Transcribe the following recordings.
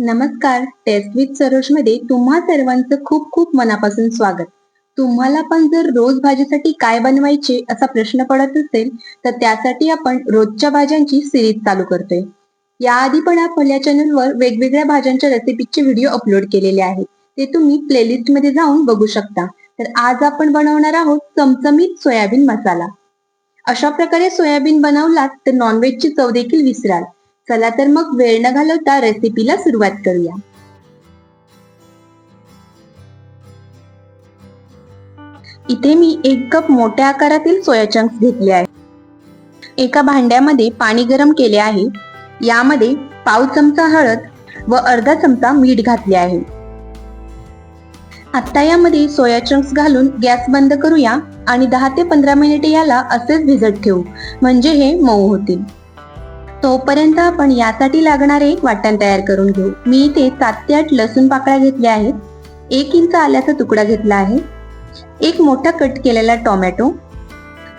नमस्कार taste with सरोजमध्ये तुम्हा सर्वांचं खूप खूप मनापासून स्वागत. तुम्हाला पण जर रोज भाजीसाठी काय बनवायचे असा प्रश्न पडत असेल तर त्यासाठी आपण रोजच्या भाज्यांची सिरीज चालू करतोय. याआधी पण आपण या चॅनलवर वेगवेगळ्या भाज्यांच्या रेसिपीचे व्हिडिओ अपलोड केलेले आहेत. ते तुम्ही प्लेलिस्टमध्ये जाऊन बघू शकता. तर आज आपण बनवणार आहोत चमचमीत सोयाबीन मसाला. अशा प्रकारे सोयाबीन बनवलात तर नॉनव्हेजची चव देखील विसराल. चला तर मग वेळ न घालवता रेसिपीला सुरुवात करूया. इथे मी एक कप मोठ्या आकारातील सोया चंक्स घेतले आहे एका भांड्यामध्ये पाणी गरम केले आहे. यामध्ये पाव चमचा हळद व अर्धा चमचा मीठ घातले आहे. आता यामध्ये सोया चंक्स घालून गॅस बंद करूया आणि दहा ते पंधरा मिनिटे याला असेच भिजत ठेवू. म्हणजे हे मऊ होतील. तोपर्यंत आपण यासाठी लागणारे एक वाटण तयार करून घेऊ. मी इथे सात ते आठ लसूण पाकळ्या घेतल्या आहेत. एक इंच आल्याचा तुकडा घेतला आहे. एक मोठा कट केलेला टोमॅटो.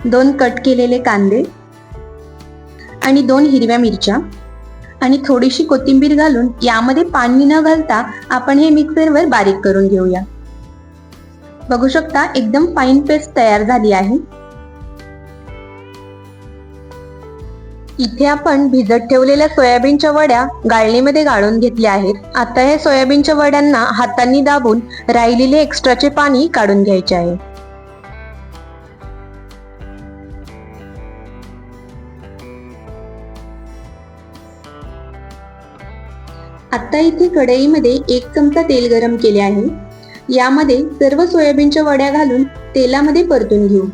दोन कट केलेले कांदे. आणि दोन हिरव्या मिरच्या. आणि थोडीशी कोथिंबीर घालून यामध्ये पाणी न घालता आपण हे मिक्सरवर बारीक करून घेऊया. बघू शकता एकदम फाईन पेस्ट तयार झाली आहे. इथे आपण भिजत ठेवलेल्या सोयाबीनच्या वड्या गाळणीमध्ये गाळून घेतल्या आहेत. आता हे सोयाबीनच्या वड्यांना हातांनी दाबून राहिलेले एक्स्ट्राचे पाणी काढून घ्यायचे आहे. आता इथे कढईमध्ये एक चमचा तेल गरम केले आहे. यामध्ये सर्व सोयाबीनच्या वड्या घालून तेलामध्ये परतून घेऊ.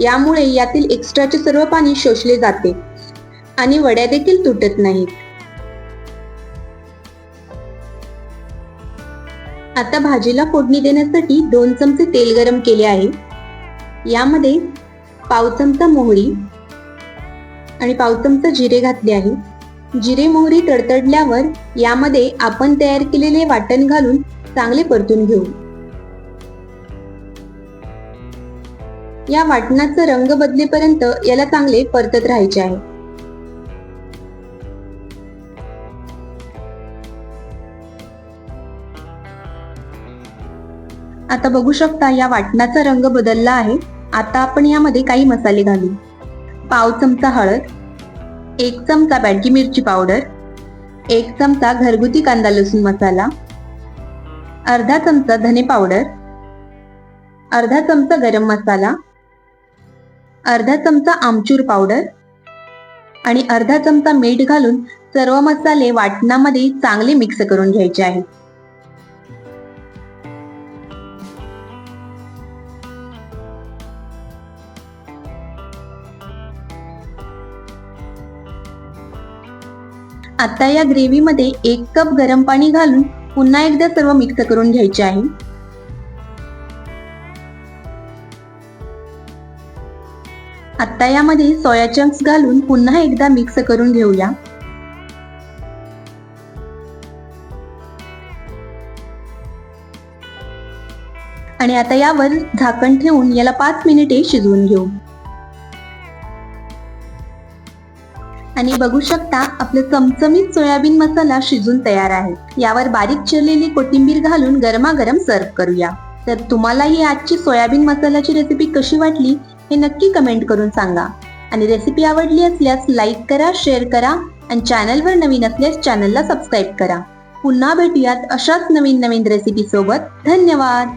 यामुळे यातील एक्स्ट्राचे सर्व पाणी शोषले जाते. आणि वड्या देखील तुटत नाहीत. आता भाजीला फोडणी देण्यासाठी दोन चमचे तेल गरम केले आहे. यामध्ये पाव चमचा मोहरी आणि पाव चमचा जिरे घातले आहे. जिरे मोहरी तडतडल्यावर यामध्ये आपण तयार केलेले वाटण घालून चांगले परतून घेऊ. या वाटणाचा रंग बदलेपर्यंत याला चांगले परतत राहायचे आहे. आता बघू शकता या वाटणाचा रंग बदलला आहे. आता आपण यामध्ये काही मसाले घालू. पाव चमचा हळद एक चमचा बॅडगी मिरची पावडर एक चमचा घरगुती कांदा लसूण मसाला अर्धा चमचा धने पावडर अर्धा चमचा गरम मसाला अर्धा चमचा आमचूर पावडर आणि अर्धा चमचा मीठ घालून सर्व मसाले वाटणामध्ये चांगले मिक्स करून घ्यायचे आहेत. आता या ग्रेव्हीमध्ये एक कप गरम पाणी घालून पुन्हा एकदा सर्व मिक्स करून घ्यायचे आहे. आता यामध्ये सोया चंक्स घालून पुन्हा एकदा मिक्स करून घेऊया. आणि आता यावर झाकण ठेवून याला पाच मिनिटे शिजवून घेऊ. आणि बघू शकता आपलं चमचमीत सोयाबीन मसाला शिजून तयार आहे. यावर बारीक चिरलेली कोथिंबीर घालून गरमागरम सर्व करूया. तर तुम्हाला ही आजची सोयाबीन मसाल्याची रेसिपी कशी वाटली हे नक्की कमेंट करून सांगा. आणि रेसिपी आवडली असल्यास लाईक करा शेअर करा आणि चॅनलवर नवीन असल्यास चॅनलला सबस्क्राईब करा. पुन्हा भेटूयात अशाच नवीन नवीन रेसिपी सोबत. धन्यवाद!